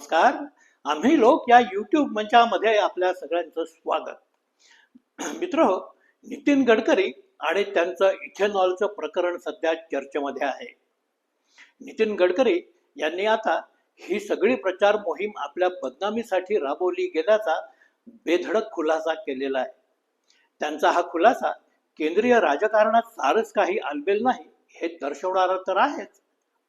नमस्कार. आम्ही लोक या युट्यूब मंचामध्ये आपल्या सगळ्यांचं स्वागत. मित्र नितीन गडकरी आणि त्यांचं इथेनॉलचं प्रकरण सध्या चर्चेमध्ये आहे. नितीन गडकरी यांनी आता ही सगळी प्रचार मोहीम आपल्या बदनामीसाठी राबवली गेल्याचा बेधडक खुलासा केलेला आहे. त्यांचा हा खुलासा केंद्रीय राजकारणात फारच काही आलबेल नाही हे दर्शवणारा तर आहेच.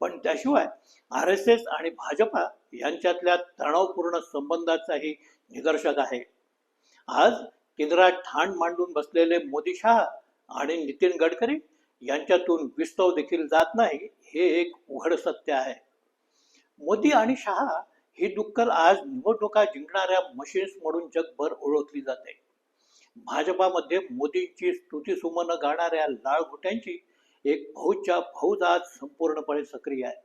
पण त्याशिवाय आर एस एस आणि भाजपा यांच्यातल्या तणावपूर्ण संबंधाचाही निदर्शक आहे. आज केंद्रात ठाण मांडून बसलेले मोदी शहा आणि नितीन गडकरी यांच्यातून विस्तव देखील जात नाही हे एक उघड सत्य आहे. मोदी आणि शहा ही दुक्कल आज निवडणुका जिंकणाऱ्या मशीन्स म्हणून जगभर ओळखली जाते. भाजपामध्ये मोदींची स्तुतीसुमनं गाणाऱ्या लाळघोट्यांची एक फौजच्या फौज आज संपूर्णपणे सक्रिय आहे.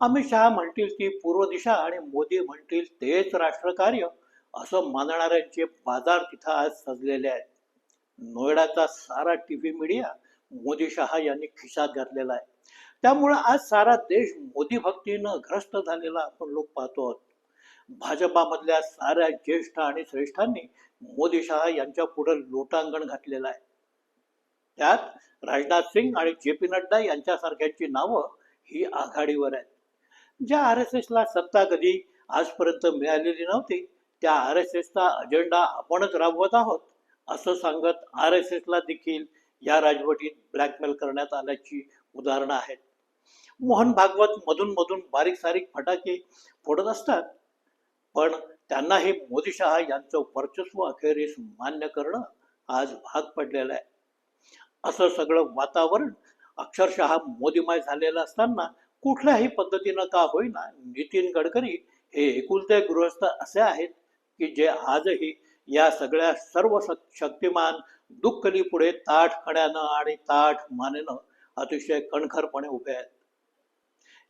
अमित शहा म्हणतील ती पूर्व दिशा आणि मोदी म्हणतील तेच राष्ट्रकार्य असं मानणाऱ्यांचे बाजार तिथं आज सजलेले आहेत. नोएडाचा सारा टीव्ही मीडिया मोदी शहा यांनी खिशात घातलेला आहे. त्यामुळे आज सारा देश मोदी भक्तीनं ग्रस्त झालेला आपण लोक पाहतो आहोत. भाजपामधल्या साऱ्या ज्येष्ठ आणि श्रेष्ठांनी मोदी शहा यांच्या पुढे लोटांगण घातलेलं आहे. त्यात राजनाथ सिंग आणि जे पी नड्डा यांच्यासारख्यांची नावं ही आघाडीवर आहेत. ज्या आर एस एसला सत्ता कधी आजपर्यंत मिळालेली नव्हती त्या आर एस एसचा अजेंडा आपणच राबवत आहोत असं सांगत आर एस एसला देखील या राजवटीत ब्लॅकमेल करण्यात आल्याची उदाहरणं आहेत. मोहन भागवत मधून मधून बारीक सारीक फटाके फोडत असतात पण त्यांनाही मोदी शहा यांचं वर्चस्व अखेरीस मान्य करणं आज भाग पडलेलं आहे. असं सगळं वातावरण अक्षरशः मोदीमय झालेलं असताना कुठल्याही पद्धतीनं का होईना नितीन गडकरी हे एकुलते गृहस्थ असे आहेत की जे आजही या सगळ्या सर्व शक्तिमान दुःखली पुढे ताठ खड्यानं आणि ताठ मानेनं अतिशय कणखरपणे उभे आहेत.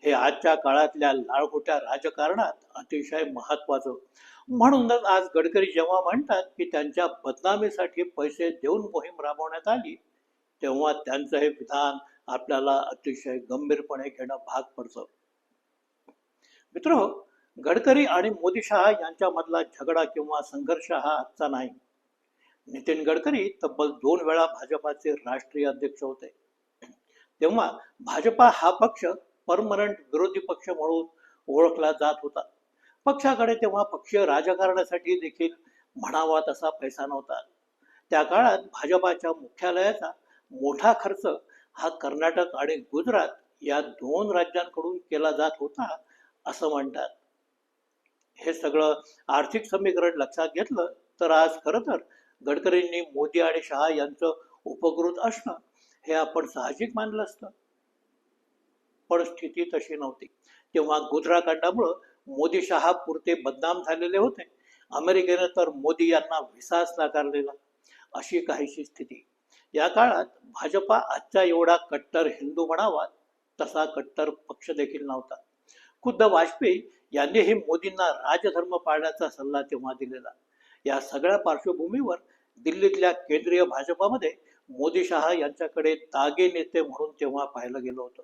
हे आजच्या काळातल्या लाळखोट्या राजकारणात अतिशय महत्वाचं म्हणूनच आज गडकरी जेव्हा म्हणतात की त्यांच्या बदनामीसाठी पैसे देऊन मोहीम राबवण्यात आली तेव्हा त्यांचं हे विधान आपल्याला अतिशय गंभीरपणे घेणं भाग पडतं. मित्र गडकरी आणि मोदी शहा यांच्यामधला झगडा किंवा संघर्ष हा आजचा नाही. नितीन गडकरी तब्बल दोन वेळा भाजपाचे राष्ट्रीय अध्यक्ष होते. तेव्हा भाजपा हा पक्ष परमनंट विरोधी पक्ष म्हणून ओळखला जात होता. पक्षाकडे तेव्हा पक्षीय राजकारणासाठी देखील म्हणावा तसा पैसा नव्हता. त्या काळात भाजपाच्या मुख्यालयाचा मोठा खर्च हा कर्नाटक आणि गुजरात या दोन राज्यांकडून केला जात होता असं म्हणतात. हे सगळं आर्थिक समीकरण लक्षात घेतलं तर आज खरं तर गडकरींनी मोदी आणि शहा यांचं उपकृत असणं हे आपण साहजिक मानलं असतं. पण स्थिती तशी नव्हती. तेव्हा गुजराकांडामुळं मोदी शहा पुरते बदनाम झालेले होते. अमेरिकेनं तर मोदी यांना व्हिसाच नाकारलेला अशी काहीशी स्थिती. या काळात भाजपा आजचा एवढा कट्टर हिंदू म्हणावा तसा कट्टर पक्ष देखील नव्हता. खुद्द वाजपेयी यांनीही मोदींना राजधर्म पाळण्याचा सल्ला तेव्हा दिलेला. या सगळ्या पार्श्वभूमीवर दिल्लीतल्या केंद्रीय भाजपामध्ये मोदी शहा यांच्याकडे तागे नेते म्हणून तेव्हा पाहिलं गेलं होतं.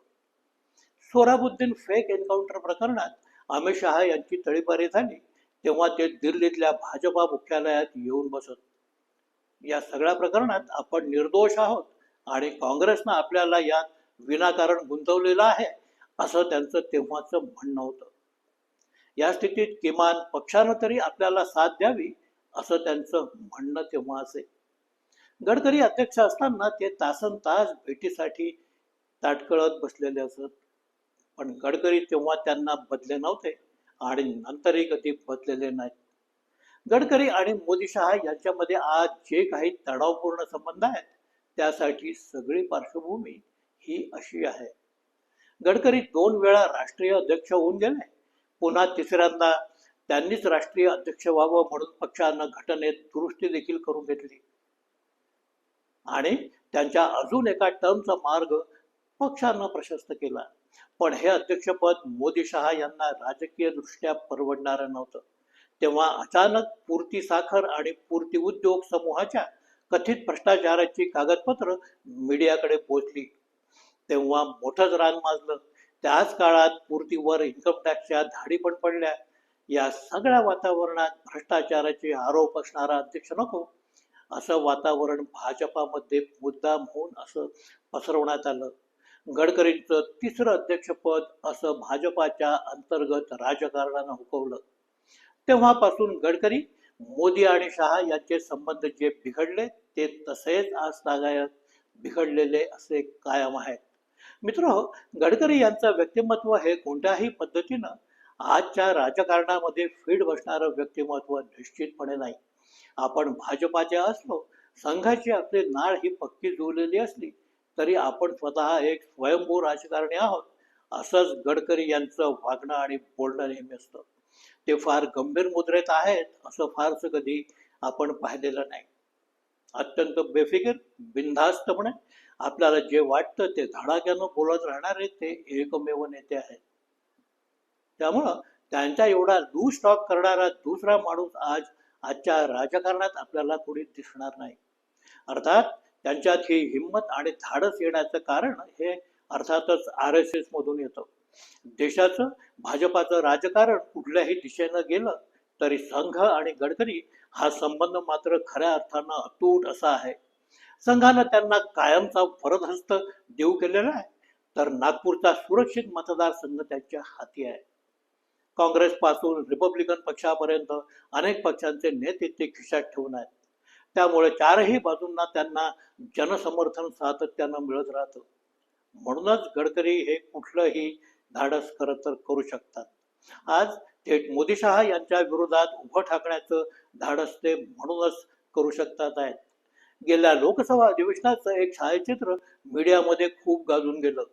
सोराबुद्दीन फेक एन्काउंटर प्रकरणात अमित शहा यांची तळीपारी झाली तेव्हा ते दिल्लीतल्या भाजपा मुख्यालयात येऊन बसत. या सगळ्या प्रकरणात आपण निर्दोष आहोत आणि काँग्रेसनं आपल्याला यात विनाकारण गुंतवलेलं आहे असं त्यांचं तेव्हाचं म्हणणं होतं. या स्थितीत किमान पक्षानं तरी आपल्याला साथ द्यावी असं त्यांचं म्हणणं तेव्हा असे. गडकरी अध्यक्ष असताना ते तासन तास भेटीसाठी ताटकळत बसलेले असत. पण गडकरी तेव्हा त्यांना बदले नव्हते आणि नंतरही कधी बदलेले नाहीत. गडकरी आणि मोदी शहा यांच्यामध्ये आज जे काही तणावपूर्ण संबंध आहेत त्यासाठी सगळी पार्श्वभूमी ही अशी आहे. गडकरी दोन वेळा राष्ट्रीय अध्यक्ष होऊन गेले. पुन्हा तिसऱ्यांदा त्यांनीच राष्ट्रीय अध्यक्ष व्हावं म्हणून पक्षानं घटनेत दुरुस्ती देखील करून घेतली. आणि त्यांच्या अजून एका टर्मचा मार्ग पक्षानं प्रशस्त केला. पण हे अध्यक्षपद मोदी शहा यांना राजकीय दृष्ट्या परवडणारं नव्हतं. तेव्हा अचानक पूर्ती साखर आणि पूर्ती उद्योग समूहाच्या कथित भ्रष्टाचाराची कागदपत्र मीडियाकडे पोहोचली तेव्हा मोठंच रान माजलं. त्याच काळात पूर्तीवर इन्कम टॅक्सच्या धाडी पण पडल्या. या सगळ्या वातावरणात भ्रष्टाचाराचे आरोप असणारा अध्यक्ष नको. असं वातावरण भाजपामध्ये मुद्दाम होऊन असं पसरवण्यात आलं. गडकरींचं तिसरं अध्यक्षपद असं भाजपाच्या अंतर्गत राजकारणानं हुकवलं. तेव्हापासून गडकरी मोदी आणि शहा यांचे संबंध जे बिघडले ते तसेच आज तागायत बिघडलेले असे कायम आहेत. मित्र गडकरी यांचं व्यक्तिमत्व हे कोणत्याही पद्धतीनं आजच्या राजकारणामध्ये फीड बसणारं व्यक्तिमत्व निश्चितपणे नाही. आपण भाजपाचे असलो संघाची आपली नाळ ही पक्की जुळलेली असली तरी आपण स्वतः एक स्वयंभू राजकारणी आहोत असंच गडकरी यांचं वागणं आणि बोलणं नेहमी असतं. ते फार गंभीर मुद्रेत आहेत असं फारसं कधी आपण पाहिलेलं नाही. अत्यंत बेफिकीर बिनधास्तपणे आपल्याला जे वाटतं ते धडाक्यानं बोलत राहणारे ते एकमेव नेते आहेत. त्यामुळं त्यांचा एवढा लूज स्टॉक करणारा दुसरा माणूस आज आजच्या राजकारणात आपल्याला कोणी दिसणार नाही. अर्थात त्यांच्यात ही हिंमत आणि धाडस येण्याचं कारण हे अर्थातच आर एस एस मधून येतं. देशाचं भाजपाचं राजकारण कुठल्याही दिशेनं गेलं तरी संघ आणि गडकरी हा संबंध मात्र खऱ्या अर्थानं अतूट असा आहे. संघानं त्यांना कायमचा फरदहस्त देऊ केलेला आहे तर नागपूरचा सुरक्षित मतदारसंघ त्यांच्या हाती आहे. काँग्रेस पासून रिपब्लिकन पक्षापर्यंत अनेक पक्षांचे नेते ते खिशात ठेवून आहेत. त्यामुळे चारही बाजूंना त्यांना जनसमर्थन सातत्यानं मिळत राहतं. म्हणूनच गडकरी हे कुठलंही धाडस खरं तर करू शकतात. आज थेट मोदी शहा यांच्या विरोधात उभं ठाकण्याचं धाडस ते म्हणूनच करू शकतात आहेत. गेल्या लोकसभा अधिवेशनाचं एक छायाचित्र मीडियामध्ये खूप गाजून गेलं.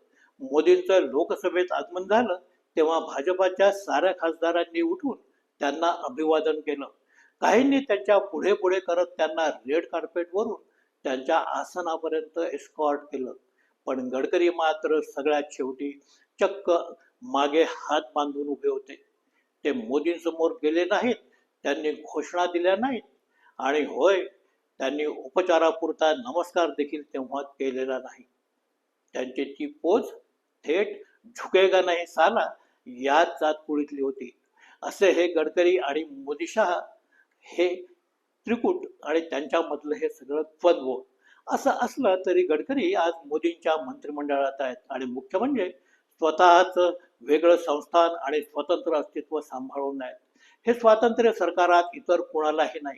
मोदींचं लोकसभेत आगमन झालं तेव्हा भाजपाच्या साऱ्या खासदारांनी उठून त्यांना अभिवादन केलं. काहींनी त्यांच्या पुढे पुढे करत त्यांना रेड कार्पेटवरून त्यांच्या आसनापर्यंत एस्कॉर्ट केलं. पण गडकरी मात्र सगळ्यात शेवटी चक्क मागे हात बांधून उभे होते. ते मोदींसमोर गेले नाहीत त्यांनी घोषणा दिल्या नाहीत. आणि होय त्यांनी उपचारापुरता नमस्कार देखील तेव्हा केलेला नाही. त्यांची ती पोच थेट झुकेगा नाही साला याच जातकुळीतली होती. असे हे गडकरी आणि मोदी शहा हे त्रिकूट आणि त्यांच्यामधलं हे सगळं द्वंद्व असं असलं तरी गडकरी आज मोदींच्या मंत्रिमंडळात आहेत. आणि मुख्य म्हणजे स्वतःच वेगळं संस्थान आणि स्वतंत्र अस्तित्व सांभाळून आहेत हे स्वातंत्र्य सरकारात इतर कोणालाही नाही.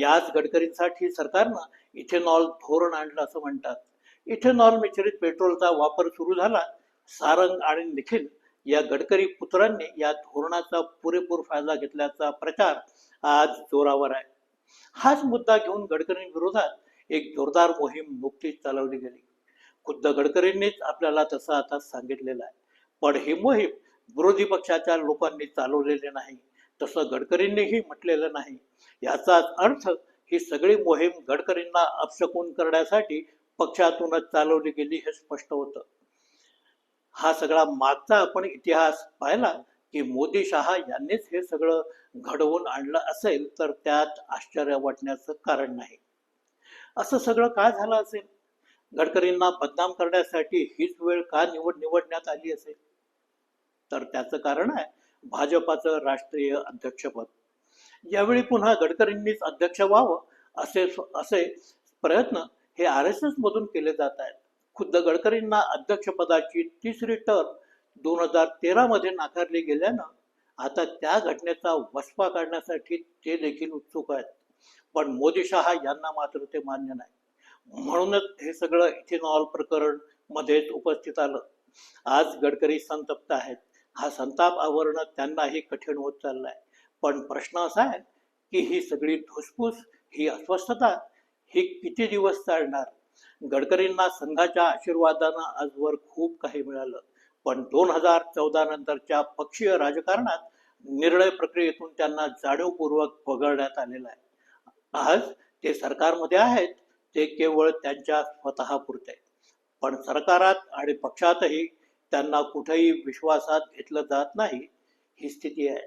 याच गडकरींसाठी सरकारनं इथेनॉल धोरण आणलं असं म्हणतात. इथेनॉल मिश्रित पेट्रोलचा वापर सुरू झाला. सारंग आणि निखिल या गडकरी पुत्रांनी या धोरणाचा पुरेपूर फायदा घेतल्याचा प्रचार आज जोरावर आहे. हाच मुद्दा घेऊन गडकरी विरोधात एक जोरदार मोहीम नुकतीच चालवली गेली. खुद्द गडकरींनीच आपल्याला तसं आता सांगितलेलं आहे. पण ही मोहीम विरोधी पक्षाच्या लोकांनी चालवलेली नाही. तसं गडकरींनीही म्हटलेलं नाही. याचाच अर्थ ही सगळी मोहीम गडकरींना अपशकून करण्यासाठी पक्षातूनच चालवली गेली हे स्पष्ट होतं. हा सगळा मागचा आपण इतिहास पाहिला की मोदी शहा यांनीच हे सगळं घडवून आणलं असेल तर त्यात आश्चर्य वाटण्याचं कारण नाही. असं सगळं का झालं असेल? गडकरींना बदनाम करण्यासाठी हीच वेळ का निवड निवडण्यात आली असेल? तर त्याचं कारण आहे भाजपाचं राष्ट्रीय अध्यक्षपद. यावेळी पुन्हा गडकरींनीच अध्यक्ष व्हावं असे असे प्रयत्न हे आर एस एस मधून केले जात आहेत. खुद्द गडकरींना अध्यक्षपदाची तिसरी टर्म दोन हजार तेरा मध्ये नाकारली गेल्यानं आता त्या घटनेचा वसपा काढण्यासाठी ते देखील उत्सुक आहेत. पण मोदी शहा यांना मात्र ते मान्य नाही. म्हणूनच हे सगळं इथेनॉल प्रकरण मध्येच उपस्थित आलं. आज गडकरी संतप्त आहेत. हा संताप आवरणं त्यांनाही कठीण होत चाललाय. पण प्रश्न असा आहे की ही सगळी धुसफूस ही अस्वस्थता ही किती दिवस चालणार? गडकरींना संघाच्या आशीर्वादानं आजवर खूप काही मिळालं. पण दोन हजार चौदा नंतरच्या पक्षीय राजकारणात निर्णय प्रक्रियेतून त्यांना जाणीवपूर्वक वगळण्यात आलेलं आहे. आज ते सरकारमध्ये आहेत ते केवळ त्यांच्या स्वतःपुरते पण सरकारात आणि पक्षातही त्यांना कुठेही विश्वासात घेतलं जात नाही ही स्थिती आहे.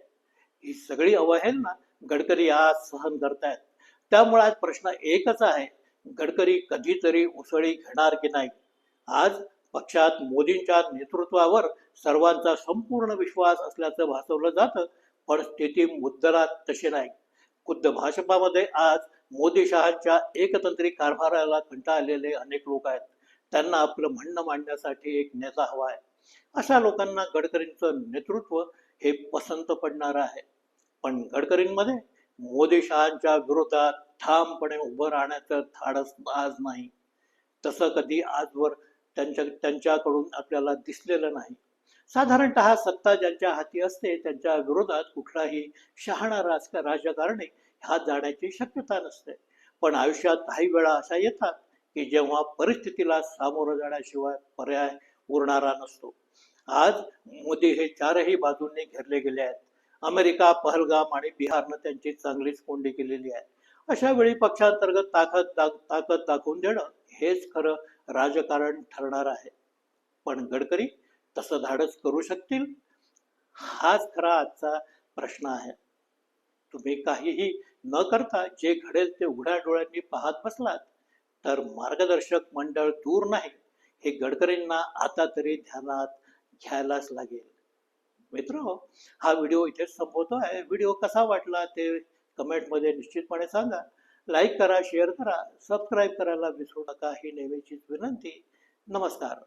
ही सगळी अवहेलना गडकरी आज सहन करतायत. त्यामुळे आज प्रश्न एकच आहे गडकरी कधीतरी उसळी घेणार की नाही? आज पक्षात मोदींच्या नेतृत्वावर सर्वांचा संपूर्ण विश्वास असल्याचं भासवलं जातं पण स्थिती मुद्दलात तशी नाही. खुद्द भाजपामध्ये आज मोदी शहांच्या एकतंत्री कारभाराला कंटाळलेले अनेक लोक आहेत. त्यांना आपलं म्हणणं मांडण्यासाठी एक नेता हवा आहे. अशा लोकांना गडकरींचं नेतृत्व हे पसंत पडणार आहे. पण गडकरींमध्ये मोदी शहांच्या विरोधात ठामपणे उभं राहण्याचं धाडस आज नाही. तसं कधी आजवर त्यांच्या त्यांच्याकडून आपल्याला दिसलेलं नाही. साधारणतः सत्ता ज्यांच्या हाती असते त्यांच्या विरोधात कुठलाही शहाणा राजक राजकारणी हात जाण्याची शक्यता नसते. पण आयुष्यात काही वेळा अशा येतात की जेव्हा परिस्थितीला सामोरं जाण्याशिवाय पर्याय उरणारा नसतो. आज मोदी हे चारही बाजूंनी घेरले गेले आहेत. अमेरिका पहलगाम आणि बिहारनं त्यांची चांगलीच कोंडी केलेली आहे. अशा वेळी पक्षांतर्गत ताकद ताकद दाखवून देणं हेच खरं राजकारण ठरणार आहे. पण गडकरी तसं धाडस करू शकतील? हाच खरा आजचा प्रश्न आहे. तुम्ही काहीही न करता जे घडेल ते उघड्या डोळ्यांनी पाहत बसलात तर मार्गदर्शक मंडळ दूर नाही हे गडकरींना आता तरी ध्यानात घ्यायलाच लागेल. मित्र हा व्हिडिओ इथेच संपवतो आहे व्हिडिओ कसा वाटला ते कमेंटमध्ये निश्चितपणे सांगा. लाईक करा शेअर करा सबस्क्राईब करायला विसरू नका ही नेहमीचीच विनंती. नमस्कार.